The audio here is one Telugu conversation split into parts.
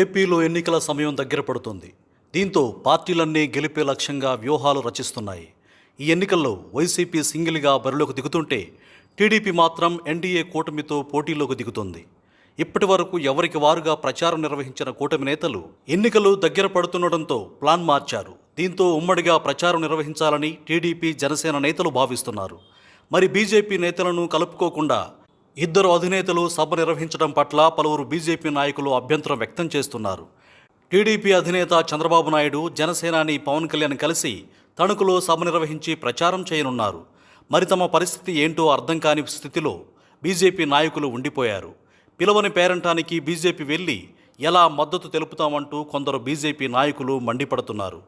ఏపీలో ఎన్నికల సమయం దగ్గర పడుతుంది. దీంతో పార్టీలన్నీ గెలిపే లక్ష్యంగా వ్యూహాలు రచిస్తున్నాయి. ఈ ఎన్నికల్లో వైసీపీ సింగిల్గా బరిలోకి దిగుతుంటే టీడీపీ మాత్రం ఎన్డీఏ కూటమితో పోటీలోకి దిగుతుంది. ఇప్పటి వరకు ఎవరికి వారుగా ప్రచారం నిర్వహించిన కూటమి నేతలు ఎన్నికలు దగ్గర పడుతుండటంతో ప్లాన్ మార్చారు. దీంతో ఉమ్మడిగా ప్రచారం నిర్వహించాలని టీడీపీ జనసేన నేతలు భావిస్తున్నారు. మరి బీజేపీ నేతలను కలుపుకోకుండా ఇద్దరు అధినేతలు సభ నిర్వహించడం పట్ల పలువురు బీజేపీ నాయకులు అభ్యంతరం వ్యక్తం చేస్తున్నారు. టీడీపీ అధినేత చంద్రబాబు నాయుడు జనసేనాని పవన్ కళ్యాణ్ కలిసి తణుకులో సభ నిర్వహించి ప్రచారం చేయనున్నారు. మరి తమ పరిస్థితి ఏంటో అర్థం కాని స్థితిలో బీజేపీ నాయకులు ఉండిపోయారు. పిలవని పేరంటానికి బీజేపీ వెళ్ళి ఎలా మద్దతు తెలుపుతామంటూ కొందరు బీజేపీ నాయకులు మండిపడుతున్నారు.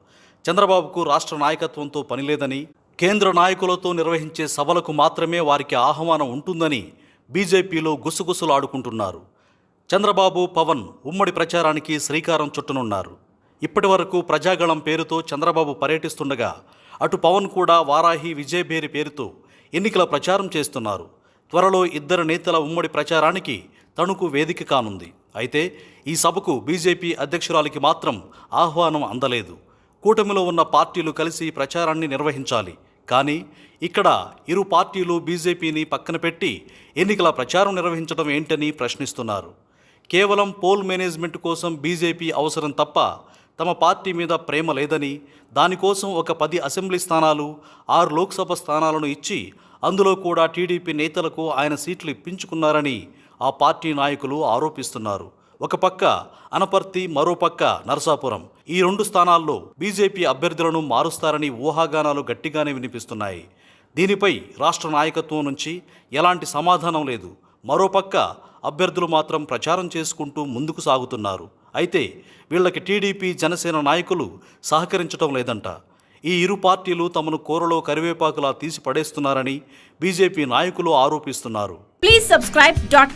చంద్రబాబుకు రాష్ట్ర నాయకత్వంతో పనిలేదని కేంద్ర నాయకులతో నిర్వహించే సభలకు మాత్రమే వారికి ఆహ్వానం ఉంటుందని బీజేపీలో గుసగుసలాడుకుంటున్నారు. చంద్రబాబు పవన్ ఉమ్మడి ప్రచారానికి శ్రీకారం చుట్టనున్నారు. ఇప్పటి వరకు ప్రజాగళం పేరుతో చంద్రబాబు పర్యటిస్తుండగా అటు పవన్ కూడా వారాహి విజయభేరి పేరుతో ఎన్నికల ప్రచారం చేస్తున్నారు. త్వరలో ఇద్దరు నేతల ఉమ్మడి ప్రచారానికి తణుకు వేదిక కానుంది. అయితే ఈ సభకు బీజేపీ అధ్యక్షురాలికి మాత్రం ఆహ్వానం అందలేదు. కూటమిలో ఉన్న పార్టీలు కలిసి ప్రచారాన్ని నిర్వహించాలి. కానీ ఇక్కడ ఇరు పార్టీలు బీజేపీని పక్కన పెట్టి ఎన్నికల ప్రచారం నిర్వహించడం ఏంటని ప్రశ్నిస్తున్నారు. కేవలం పోల్ మేనేజ్మెంట్ కోసం బీజేపీ అవసరం తప్ప తమ పార్టీ మీద ప్రేమ లేదని దానికోసం ఒక పది అసెంబ్లీ స్థానాలు ఆరు లోక్సభ స్థానాలను ఇచ్చి అందులో కూడా టీడీపీ నేతలకు ఆయన సీట్లు ఇప్పించుకున్నారని ఆ పార్టీ నాయకులు ఆరోపిస్తున్నారు. ఒక పక్క అనపర్తి మరో పక్క నరసాపురం. ఈ రెండు స్థానాల్లో బీజేపీ అభ్యర్థులను మారుస్తారని ఊహాగానాలు గట్టిగానే వినిపిస్తున్నాయి. దీనిపై రాష్ట్ర నాయకత్వం నుంచి ఎలాంటి సమాధానం లేదు. మరోపక్క అభ్యర్థులు మాత్రం ప్రచారం చేసుకుంటూ ముందుకు సాగుతున్నారు. అయితే వీళ్ళకి టీడీపీ జనసేన నాయకులు సహకరించడం లేదంట. ఈ ఇరు పార్టీలు తమను కూరలో కరివేపాకులా తీసి పడేస్తున్నారని బీజేపీ నాయకులు ఆరోపిస్తున్నారు. Please subscribe dot